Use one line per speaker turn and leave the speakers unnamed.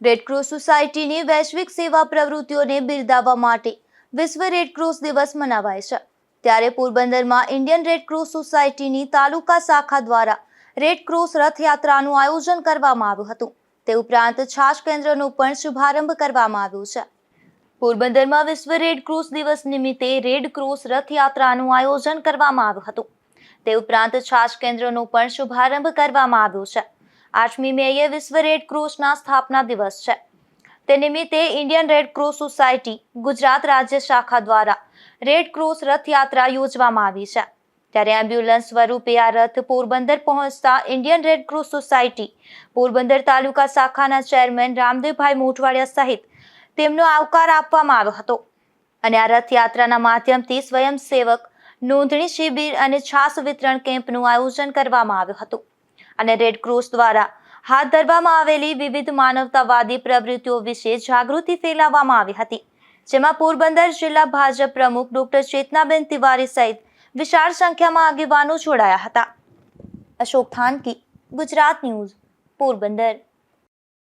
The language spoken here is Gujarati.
રેડક્રોસ સોસાયટીની વૈશ્વિક સેવા પ્રવૃત્તિઓને બિરદાવવા માટે વિશ્વ રેડક્રોસ દિવસ મનાવાય છે. ત્યારે પોરબંદરમાં ઇન્ડિયન રેડક્રોસ સોસાયટીની તાલુકા શાખા દ્વારા રેડક્રોસ રથયાત્રાનું આયોજન કરવામાં આવ્યું હતું. તે ઉપરાંત છાશ કેન્દ્રનો પણ શુભારંભ કરવામાં આવ્યો છે. પોરબંદરમાં વિશ્વ રેડક્રોસ દિવસ નિમિત્તે રેડ ક્રોસ રથયાત્રાનું આયોજન કરવામાં આવ્યું હતું. તે ઉપરાંત છાશ કેન્દ્રનો પણ શુભારંભ કરવામાં આવ્યો છે. આઠમી મેએ વિશ્વ રેડ ક્રોસના સ્થાપના દિવસ છે. તે નિમિત્તે Indian red cross society, Gujarat રાજ્ય શાખા દ્વારા રેડ ક્રોસ રથયાત્રા યોજવામાં આવી છે. ત્યારે એમ્બ્યુલન્સ સ્વરૂપે આ રથ પોરબંદર પહોંચતા Indian red cross society, Porbandar તાલુકા શાખાના ચેરમેન રામદેવભાઈ મોઢવાડિયા સહિત તેમનો આવકાર આપવામાં આવ્યો હતો. અને આ રથયાત્રાના માધ્યમથી સ્વયંસેવક નોંધણી શિબિર અને છાસ વિતરણ કેમ્પનું આયોજન કરવામાં આવ્યું હતું. અને રેડ ક્રોસ દ્વારા હાથ ધરવામાં આવેલી વિવિધ માનવતાવાદી પ્રવૃત્તિઓ વિશે જાગૃતિ ફેલાવવામાં આવી હતી, જેમાં પોરબંદર જિલ્લા ભાજપ પ્રમુખ ડોક્ટર ચેતનાબેન તિવારી સહિત વિશાળ સંખ્યામાં આગેવાનો જોડાયા હતા. અશોક થાનકી, ગુજરાત ન્યૂઝ, પોરબંદર.